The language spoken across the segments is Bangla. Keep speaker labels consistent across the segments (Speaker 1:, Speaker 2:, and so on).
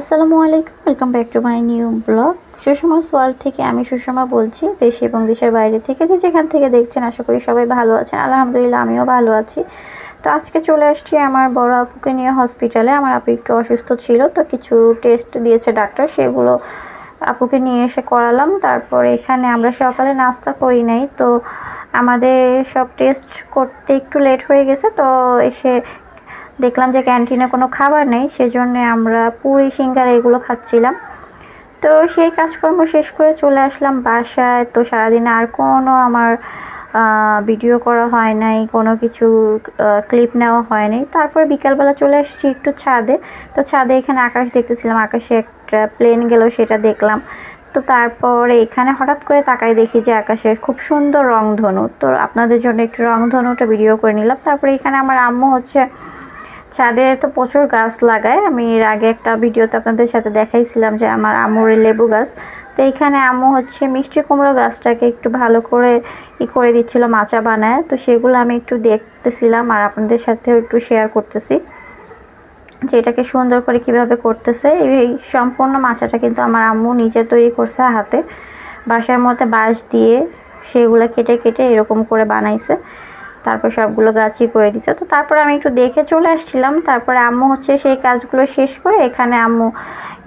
Speaker 1: আসসালামু আলাইকুম welcome back to my new blog Sushma সোয়াল থেকে আমি সুষমা বলছি, দেশে এবং দেশের বাইরে থেকে যে যেখান থেকে দেখছেন, আশা করি সবাই ভালো আছেন। আলহামদুলিল্লাহ, আমিও ভালো আছি। তো আজকে চলে আসছি আমার বড় আপুকে নিয়ে হসপিটালে আমার আপু একটু অসুস্থ ছিল, তো কিছু টেস্ট দিয়েছে ডাক্তার সেগুলো আপুকে নিয়ে এসে করালাম। তারপর এখানে আমরা সকালে নাস্তা করি নাই, তো আমাদের সব টেস্ট করতে একটু লেট হয়ে গেছে, তো এসে দেখলাম যে ক্যান্টিনে কোনো খাবার নেই, সেজন্য আমরা পুরি, সিঙ্গারা এগুলো খাচ্ছিলাম। তো সেই কাজকর্ম শেষ করে চলে আসলাম বাসায়। তো সারাদিন আর কোনো আমার ভিডিও করা হয় নাই, কোনো কিছু ক্লিপ নেওয়া হয় নাই। তারপর বিকালবেলা চলে আসছি একটু ছাদে। তো ছাদে এখানে আকাশ দেখতেছিলাম, আকাশে একটা প্লেন গেল সেটা দেখলাম। তো তারপরে এখানে হঠাৎ করে তাকাই দেখি যে আকাশে খুব সুন্দর রংধনু। তো আপনাদের জন্য একটু রংধনুটা ভিডিও করে নিলাম। তারপরে এখানে আমার আম্মু হচ্ছে ছাদে তো প্রচুর গাছ লাগায়। আমি এর আগে একটা ভিডিওতে আপনাদের সাথে দেখাইছিলাম যে আমার আম্মুর লেবু গাছ। তো এইখানে আম্মু হচ্ছে মিষ্টি কুমড়ো গাছটাকে একটু ভালো করে ই করে দিচ্ছিল, মাচা বানায়। তো সেগুলো আমি একটু দেখতেছিলাম আর আপনাদের সাথেও একটু শেয়ার করতেছি যে এটাকে সুন্দর করে কীভাবে করতেছে। এই সম্পূর্ণ মাচাটা কিন্তু আমার আম্মু নিজে তৈরি করছে হাতে। বাসার মধ্যে বাঁশ দিয়ে সেগুলো কেটে কেটে এরকম করে বানাইছে। তারপর সবগুলো গাছই করে দিচ্ছে তো তারপর আমি একটু দেখে চলে আসছিলাম। তারপরে আম্মু হচ্ছে সেই কাজগুলো শেষ করে এখানে আম্মু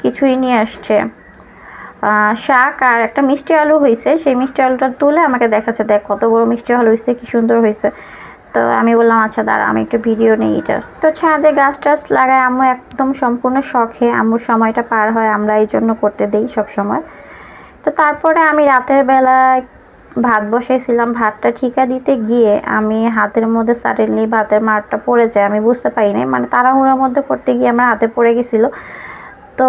Speaker 1: কিছুই নিয়ে আসছে। শাক আর একটা মিষ্টি আলু হয়েছে সেই মিষ্টি আলুটা তুলে আমাকে দেখাচ্ছে, দেখ কত বড় মিষ্টি আলু হয়েছে কি সুন্দর হয়েছে তো আমি বললাম আচ্ছা দাঁড়া, আমি একটু ভিডিও নিই এটা। তো ছাদে গাছ টাছ লাগায় আম্মু একদম সম্পূর্ণ শখে। আম্মুর সময়টা পার হয়, আমরা এই জন্য করতে দিই সব সময় তো তারপরে আমি রাতের বেলায় ভাত বসাইছিলাম ভাতটা ঠিকা দিতে গিয়ে আমি হাতের মধ্যে সাডেনলি ভাতের মারটা পড়ে যায়, আমি বুঝতে পারি নাই মানে তাড়াহুড়োর মধ্যে করতে গিয়ে আমার হাতে পড়ে গেছিল। তো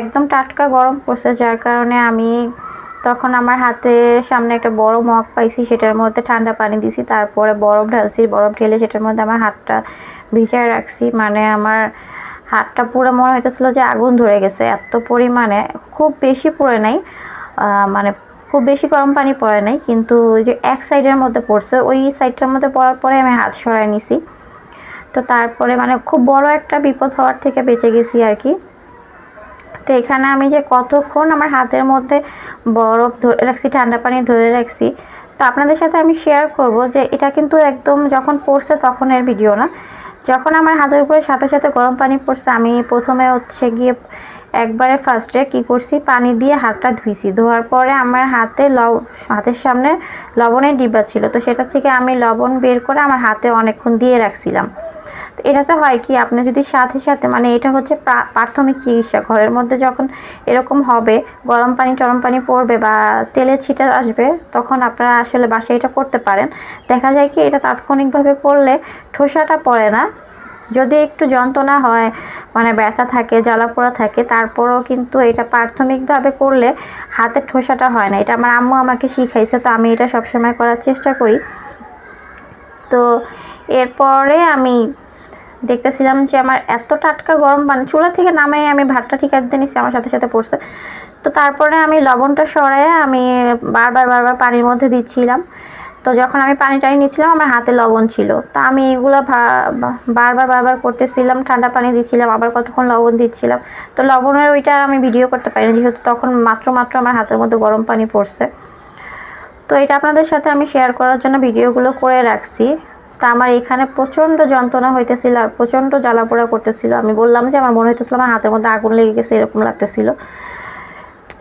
Speaker 1: একদম টাটকা গরম পড়ছে, যার কারণে আমি তখন আমার হাতে সামনে একটা বড় মগ পাইছি, সেটার মধ্যে ঠান্ডা পানি দিছি, তারপরে বরফ ঢালছি, বরফ ঢেলে সেটার মধ্যে আমার হাতটা ভিজায় রাখছি। মানে আমার হাতটা পুরো মনে হইতেছিল যে আগুন ধরে গেছে, এত পরিমাণে, খুব বেশি পড়ে নাই। মানে খুব বেশি গরম পানি পড়ে নাই, কিন্তু ওই যে এক সাইডের মধ্যে পড়ছে, ওই সাইডটার মধ্যে পড়ার পরে আমি হাত সরাই নিছি। তো তারপরে মানে খুব বড় একটা বিপদ হওয়ার থেকে বেঁচে গেছি আর কি। তো এখানে আমি যে কতক্ষণ আমার হাতের মধ্যে বরফ ধরে রাখছি, ঠান্ডা পানি ধরে রাখছি, তো আপনাদের সাথে আমি শেয়ার করব যে এটা কিন্তু একদম যখন পড়ছে তখন এর ভিডিও না। যখন আমার হাতের উপরে সাথে সাথে গরম পানি পড়ছে, আমি প্রথমে হচ্ছে গিয়ে একবারে ফার্স্টে কি করছি? পানি দিয়ে হাতটা ধুইছি। ধোয়ার পরে আমার হাতে লব, হাতের সামনে লবণের ডিব্বা ছিল। তো সেটা থেকে আমি লবণ বের করে আমার হাতে অনেকক্ষণ দিয়ে রাখছিলাম। তো এটাতে হয় কি? আপনি যদি সাথে সাথে মানে এটা হচ্ছে প্রাথমিক চিকিৎসা। ঘরের মধ্যে যখন এরকম হবে, গরম পানি, টরম পানি পড়বে বা তেলের ছিটা আসবে, তখন আপনারা আসলে বাসায় এটা করতে পারেন। দেখা যায় কি, এটা তাৎক্ষণিকভাবে করলে ঠোসাটা পড়ে না। যদি একটু যন্ত্রণা হয় মানে ব্যথা থাকে, জ্বালাপোড়া থাকে, তারপরও কিন্তু এটা প্রাথমিকভাবে করলে হাতের ঠোসাটা হয় না। এটা আমার আম্মু আমাকে শিখাইছে, তো আমি এটা সবসময় করার চেষ্টা করি। তো এরপরে আমি দেখতেছিলাম যে আমার এত টাটকা গরম পানি, চুলা থেকে নামে আমি ভাতটা ঠিক একদিন নিচ্ছি আমার সাথে সাথে পড়ছে। তো তারপরে আমি লবণটা সরাই আমি বারবার বারবার পানির মধ্যে দিচ্ছিলাম। তো যখন আমি পানি টানি নিচ্ছিলাম আমার হাতে লবণ ছিল। তো আমি এগুলো বারবার বারবার করতেছিলাম, ঠান্ডা পানি দিচ্ছিলাম, আবার কতক্ষণ লবণ দিচ্ছিলাম। তো লবণের ওইটা আর আমি ভিডিও করতে পারিনি, যেহেতু তখন মাত্র মাত্র আমার হাতের মধ্যে গরম পানি পড়ছে। তো এটা আপনাদের সাথে আমি শেয়ার করার জন্য ভিডিওগুলো করে রাখছি। তা আমার এখানে প্রচণ্ড যন্ত্রণা হইতেছিল আর প্রচণ্ড জ্বালাপোড়া করতেছিল। আমি বললাম যে, আমার মনে হইতেছিল আমার হাতের মধ্যে আগুন লেগে গেছে, এরকম লাগতেছিল।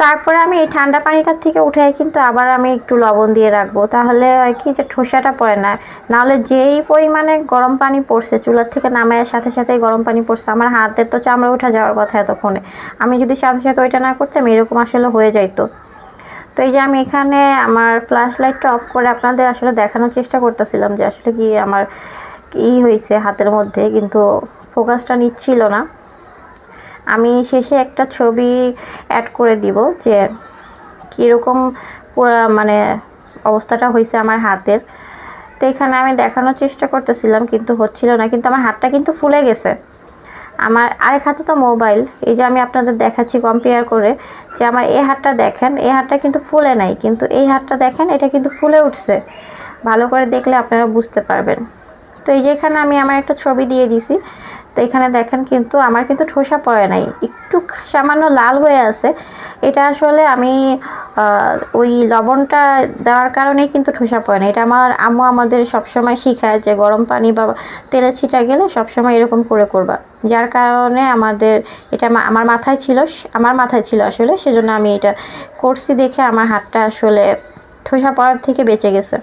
Speaker 1: তারপরে আমি এই ঠান্ডা পানিটার থেকে উঠে কিন্তু আবার আমি একটু লবণ দিয়ে রাখব। তাহলে হয় কি যে ঠোসাটা পড়ে না। নাহলে যেই পরিমাণে গরম পানি পড়ছে, চুলার থেকে নামায় সাথে সাথে গরম পানি পড়ছে, আমার হাতের তো চামড়া উঠা যাওয়ার কথা এতক্ষণে। আমি যদি সাথে সাথে ওইটা না করতাম, এরকম আসলে হয়ে যাইতো। তো এই যে আমি এখানে আমার ফ্ল্যাশ লাইটটা অফ করে আপনাদের আসলে দেখানোর চেষ্টা করতেছিলাম যে আসলে কি আমার ই হয়েছে হাতের মধ্যে, কিন্তু ফোকাসটা নিচ্ছিল না। আমি শেষে একটা ছবি অ্যাড করে দিব যে কীরকম মানে অবস্থাটা হয়েছে আমার হাতের। তো এখানে আমি দেখানোর চেষ্টা করতেছিলাম, কিন্তু হচ্ছিল না, কিন্তু আমার হাতটা কিন্তু ফুলে গেছে। আমার আরেক হাতে তো মোবাইল, এই যে আমি আপনাদের দেখাচ্ছি কম্পেয়ার করে, যে আমার এই হাতটা দেখেন, এই হাতটা কিন্তু ফুলে নাই, কিন্তু এই হাতটা দেখেন, এটা কিন্তু ফুলে উঠছে। ভালো করে দেখলে আপনারা বুঝতে পারবেন। তো এই যে এখানে আমি আমার একটা ছবি দিয়ে দিছি। তো এখানে দেখেন কিন্তু আমার কিন্তু ঠোসা পড়ে নাই। একটু সামান্য লাল হয়ে আছে। এটা আসলে আমি ওই লবণটা দেওয়ার কারণেই কিন্তু ঠোসা পড়ে না এটা আমার আম্মু আমাদের সবসময় শিখায় যে গরম পানি বা তেলে ছিটা গেলে সবসময় এরকম করে করবা। যার কারণে আমাদের এটা আমার মাথায় ছিল, আমার মাথায় ছিল আসলে। সেজন্য আমি এটা করছি দেখে আমার হাতটা আসলে ঠোসা পড়ার থেকে বেঁচে গেছে।